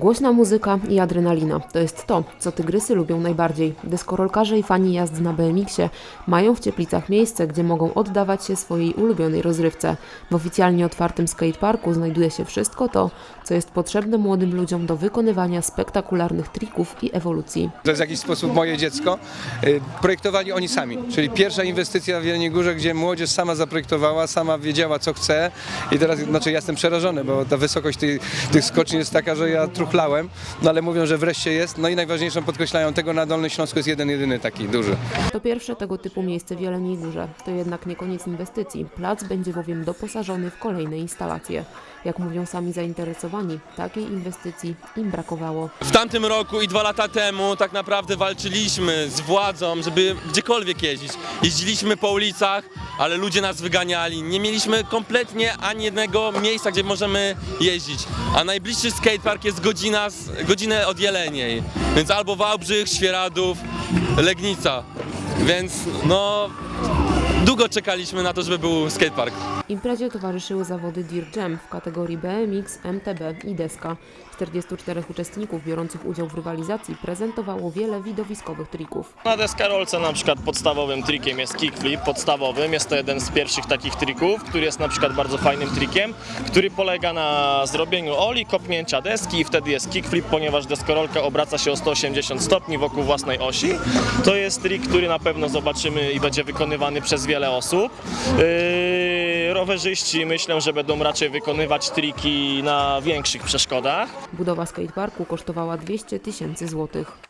Głośna muzyka i adrenalina to jest to, co tygrysy lubią najbardziej. Deskorolkarze i fani jazd na BMX-ie mają w Cieplicach miejsce, gdzie mogą oddawać się swojej ulubionej rozrywce. W oficjalnie otwartym skateparku znajduje się wszystko to, co jest potrzebne młodym ludziom do wykonywania spektakularnych trików i ewolucji. To jest w jakiś sposób moje dziecko. Y, Projektowali oni sami, czyli pierwsza inwestycja w Jeleniej Górze, gdzie młodzież sama zaprojektowała, sama wiedziała co chce i teraz, znaczy ja jestem przerażony, bo ta wysokość tej, tych skoczni jest taka, że ja truchlałem, no ale mówią, że wreszcie jest, no i najważniejszą podkreślają tego na Dolnym Śląsku jest jeden, jedyny taki duży. To pierwsze tego typu miejsce w Jeleniej Górze. To jednak nie koniec inwestycji. Plac będzie bowiem doposażony w kolejne instalacje. Jak mówią sami zainteresowani, takiej inwestycji im brakowało. W tamtym roku i dwa lata temu tak naprawdę walczyliśmy z władzą, żeby gdziekolwiek jeździć. Jeździliśmy po ulicach, ale ludzie nas wyganiali. Nie mieliśmy kompletnie ani jednego miejsca, gdzie możemy jeździć. A najbliższy skatepark jest godzina, godzinę od Jeleniej. Więc albo Wałbrzych, Świeradów, Legnica. Więc no... Długo czekaliśmy na to, żeby był skatepark. Imprezie towarzyszyły zawody Dirt Jam w kategorii BMX, MTB i deska. 44 uczestników biorących udział w rywalizacji prezentowało wiele widowiskowych trików. Na deskarolce na przykład podstawowym trikiem jest kickflip, podstawowym. Jest to jeden z pierwszych takich trików, który jest na przykład bardzo fajnym trikiem, który polega na zrobieniu oli, kopnięcia deski i wtedy jest kickflip, ponieważ deskorolka obraca się o 180 stopni wokół własnej osi. To jest trik, który na pewno zobaczymy i będzie wykonywany przez wiele osób. Yy, rowerzyści myślę, że będą raczej wykonywać triki na większych przeszkodach. Budowa skateparku kosztowała 200 tysięcy złotych.